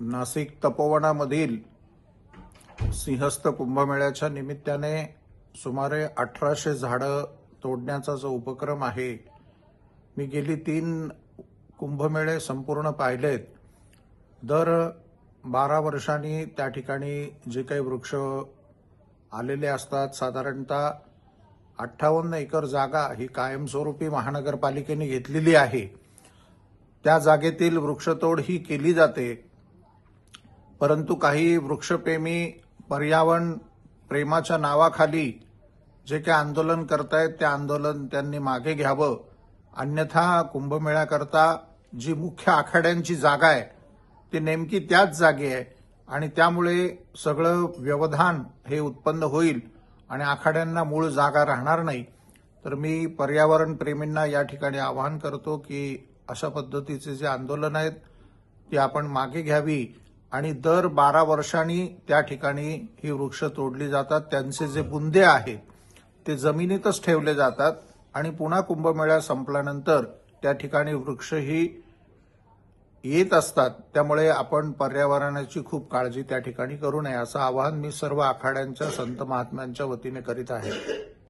नाशिक तपोवनामधील सिंहस्थ कुंभमेळ्याच्या निमित्ताने सुमारे अठराशे झाडं तोडण्याचा जो उपक्रम आहे मी गेली तीन कुंभमेळे संपूर्ण पाहिलेत. दर बारा वर्षांनी त्या ठिकाणी जे काही वृक्ष आलेले असतात साधारणतः अठ्ठावन्न एकर जागा ही कायमस्वरूपी महानगरपालिकेने घेतलेली आहे. त्या जागेतील वृक्षतोड ही केली जाते. परंतु काही वृक्षप्रेमी पर्यावरण प्रेमाच्या नावाखाली जे काही आंदोलन करतायत ते आंदोलन त्यांनी मागे घ्यावं. अन्यथा कुंभमेळ्याकरता जी मुख्य आखाड्यांची जागा आहे ती नेमकी त्याच जागी आहे आणि त्यामुळे सगळं व्यवधान हे उत्पन्न होईल आणि आखाड्यांना मूळ जागा राहणार नाही. तर मी पर्यावरण प्रेमींना या ठिकाणी आवाहन करतो की अशा पद्धतीचे जे आंदोलन आहेत ती आपण मागे घ्यावी. आणि दर बारा वर्षांनी त्या ठिकाणी ही वृक्ष तोडली जातात. त्यांचे जे बुंदे आहेत ते जमिनीतच ठेवले जातात आणि पुन्हा कुंभमेळा संपल्यानंतर त्या ठिकाणी वृक्ष ही येत असतात. त्यामुळे आपण पर्यावरणाची खूप काळजी त्या ठिकाणी करू नये असं आवाहन मी सर्व आखाड्यांच्या संत महात्म्यांच्या वतीने करीत आहे.